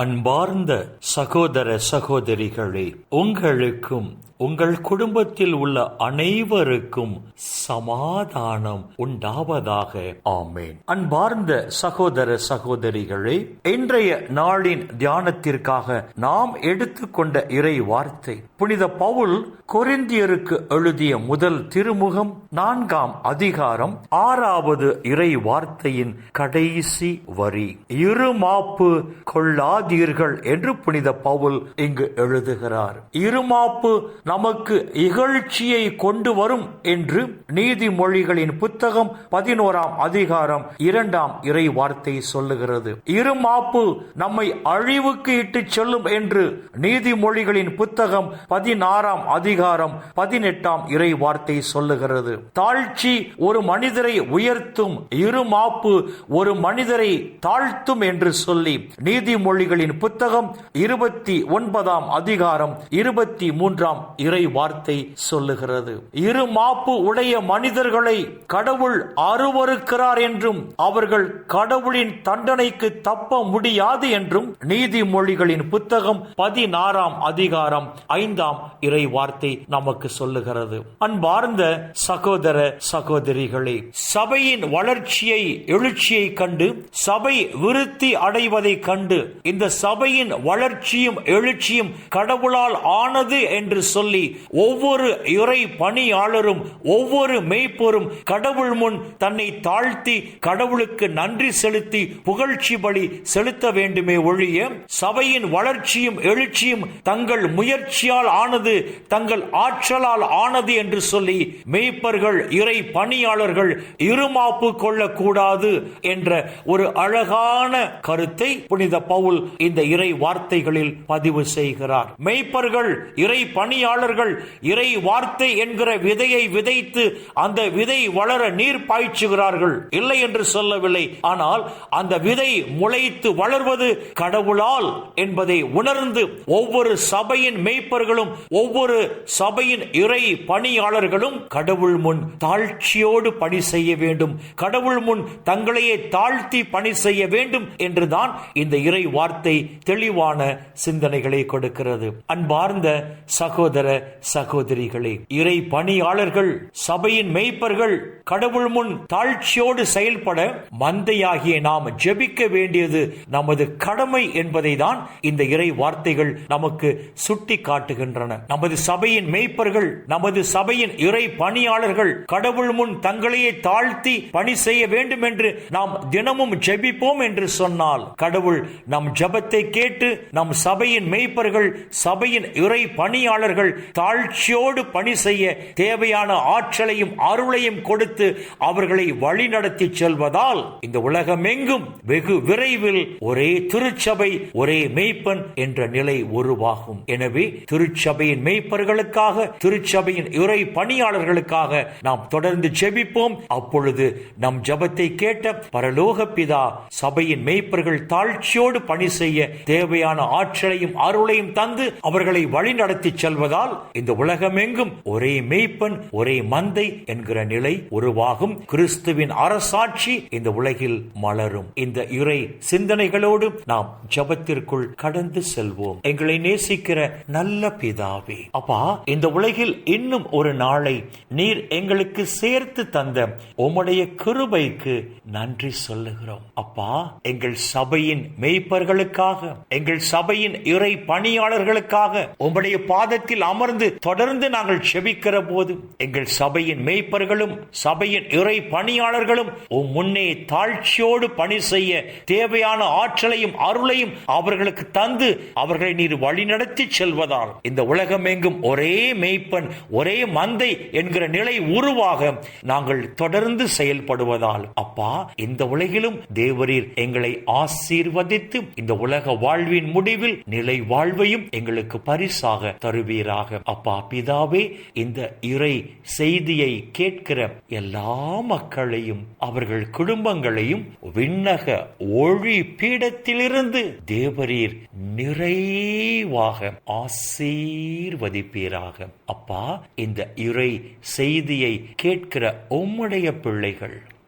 அன்பார்ந்த சகோதர சகோதரிகளே உங்களுக்கும் உங்கள் குடும்பத்தில் உள்ள அனைவருக்கும் சமாதானம் உண்டாவதாக. ஆமேன். அன்பார்ந்த சகோதர சகோதரிகளே இன்றைய நாளின் தியானத்திற்காக நாம் எடுத்துக்கொண்ட இறை வார்த்தை புனித பவுல் கொரிந்தியருக்கு எழுதிய முதல் திருமுகம் நான்காம் அதிகாரம் ஆறாவது இறை வார்த்தையின் கடைசி வரி. இருமாப்பு கொள்ளாத கொள்ளாதீர்கள் என்று புனித பவுல் இங்கு எழுதுகிறார். இருமாப்பு நமக்கு இகழ்ச்சியை கொண்டு வரும் என்று நீதிமொழிகளின் புத்தகம் பதினோராம் அதிகாரம் இரண்டாம் இறை வார்த்தை சொல்லுகிறது. இருமாப்பு நம்மை அழிவுக்கு இட்டு செல்லும் என்று நீதிமொழிகளின் புத்தகம் பதினாறாம் அதிகாரம் பதினெட்டாம் இறை வார்த்தை சொல்லுகிறது. தாழ்ச்சி ஒரு மனிதரை உயர்த்தும் இருமாப்பு ஒரு மனிதரை தாழ்த்தும் என்று சொல்லி நீதிமொழிகளின் புத்தகம் இருபத்தி ஒன்பதாம் அதிகாரம் இருபத்தி மூன்றாம் இறை வார்த்தை சொல்லுகிறது. இரு மாப்பு உடைய மனிதர்களை கடவுள் அருவருக்கிறார் என்றும் அவர்கள் கடவுளின் தண்டனைக்கு தப்ப முடியாது என்றும் நீதிமொழிகளின் புத்தகம் பதினாறாம் அதிகாரம் ஐந்தாம் இறை வார்த்தை நமக்கு சொல்லுகிறது. அன்பார்ந்த சகோதர சகோதரிகளே சபையின் வளர்ச்சியை எழுச்சியை கண்டு சபை விருத்தி அடைவதை கண்டு இந்த இந்த சபையின் வளர்ச்சியும் எழுச்சியும் கடவுளால் ஆனது என்று சொல்லி ஒவ்வொரு இறை பணியாளரும் ஒவ்வொரு மெய்ப்பொரும் கடவுள் முன் தன்னை தாழ்த்தி கடவுளுக்கு நன்றி செலுத்தி புகழ்ச்சி பலி செலுத்த வேண்டுமே ஒழிய சபையின் வளர்ச்சியும் எழுச்சியும் தங்கள் முயற்சியால் ஆனது தங்கள் ஆற்றலால் ஆனது என்று சொல்லி மெய்ப்பர்கள் இறை பணியாளர்கள் இருமாப்பு கொள்ளக்கூடாது என்ற ஒரு அழகான கருத்தை புனித பவுல் இந்த இறை வார்த்தைகளில் பதிவு செய்கிறார். மெய்ப்பர்கள் இறை பணியாளர்கள் இறை வார்த்தை என்கிற விதையை விதைத்து அந்த விதை வளர நீர் பாய்ச்சுகிறார்கள். இல்லை என்று சொல்லவில்லை. ஆனால் அந்த விதை முளைத்து வளர்வது கடவுளால் என்பதை உணர்ந்து ஒவ்வொரு சபையின் மெய்ப்பர்களும் ஒவ்வொரு சபையின் இறை பணியாளர்களும் கடவுள் முன் தாழ்ச்சியோடு பணி செய்ய வேண்டும். கடவுள் முன் தங்களையே தாழ்த்தி பணி செய்ய வேண்டும் என்றுதான் இந்த இறை வார்த்தை வார்த்தை தெளிவான சிந்தனைகளை கொடுக்கிறது. அன்பார்ந்த சகோதர சகோதரிகளே இறை பணியாளர்கள் சபையின் மெய்ப்பர்கள் கடவுள் முன் தாழ்ச்சியோடு செயல்பட மந்தையாகிய நாம் ஜெபிக்க வேண்டியது நமது கடமை என்பதை தான் இந்த இறை வார்த்தைகள் நமக்கு சுட்டி காட்டுகின்றன நமது சபையின் மெய்ப்பர்கள் நமது சபையின் இறை பணியாளர்கள் கடவுள் முன் தங்களையே தாழ்த்தி பணி செய்ய வேண்டும் என்று நாம் தினமும் ஜெபிப்போம் என்று சொன்னால் கடவுள் நம் ஜப ஜபத்தை கேட்டு நம் சபையின் மெய்ப்பர்கள் சபையின் இறை பணியாளர்கள் தாழ்ச்சியோடு பணி செய்ய தேவையான ஆற்றலையும் அருளையும் கொடுத்து அவர்களை வழிநடத்தி செல்வதால் இந்த உலகம் எங்கும் வெகு விரைவில் ஒரே திருச்சபை ஒரே மெய்ப்பன் என்ற நிலை உருவாகும். எனவே திருச்சபையின் மெய்ப்பர்களுக்காக திருச்சபையின் இறை பணியாளர்களுக்காக நாம் தொடர்ந்து ஜெபிப்போம். அப்பொழுது நம் ஜபத்தை கேட்ட பரலோக பிதா சபையின் மெய்ப்பர்கள் தாழ்ச்சியோடு பணி செய்ய தேவையான ஆற்றலையும் அருளையும் தந்து அவர்களை வழிநடத்தி செல்வதால் இந்த உலகமெங்கும் ஒரே மெய்ப்பன் ஒரே மந்தை என்கிற நிலை உருவாகும். கிறிஸ்துவின் அரசாட்சி இந்த உலகில் மலரும். இந்த இறை சிந்தனைகளோடு நாம் ஜபத்திற்குள் கடந்து செல்வோம். எங்களை நேசிக்கிற நல்ல பிதாவே அப்பா இந்த உலகில் இன்னும் ஒரு நாளை நீர் எங்களுக்கு சேர்த்து தந்த உம்முடைய கிருபைக்கு நன்றி சொல்லுகிறோம். அப்பா எங்கள் சபையின் மெய்ப்பர்களுக்கு மெய்ப்பர்களுக்காக எங்கள் சபையின் இறை பணியாளர்களுக்காக உம்முடைய பாதத்தில் அமர்ந்து தொடர்ந்து நாங்கள் செபிக்கிற போது எங்கள் சபையின் மெய்ப்பர்களும் சபையின் இறை பணியாளர்களும் உம் முன்னே தாழ்ச்சியோடு பணி செய்ய தேவையான ஆற்றலையும் அருளையும் அவர்களுக்கு தந்து அவர்களை நீர் வழிநடத்தி செல்வதால். இந்த உலகம் எங்கும் ஒரே மெய்ப்பன் ஒரே மந்தை என்கிற நிலை உருவாக நாங்கள் தொடர்ந்து செயல்படுவதால் அப்பா இந்த உலகிலும் தேவரீர் எங்களை ஆசீர்வதித்து இந்த உலக வாழ்வின் முடிவில் நிலை வாழ்வையும் எங்களுக்கு பரிசாக தருவீராக. அப்பா பிதாவே இந்த இறை செய்தியை கேட்கிற எல்லா மக்களையும் அவர்கள் குடும்பங்களையும் விண்ணக ஒளி பீடத்திலிருந்து தேவரீர் நிறைவாக ஆசீர்வதிப்பீராக. அப்பா இந்த இறை செய்தியை கேட்கிற உம்முடைய பிள்ளைகள்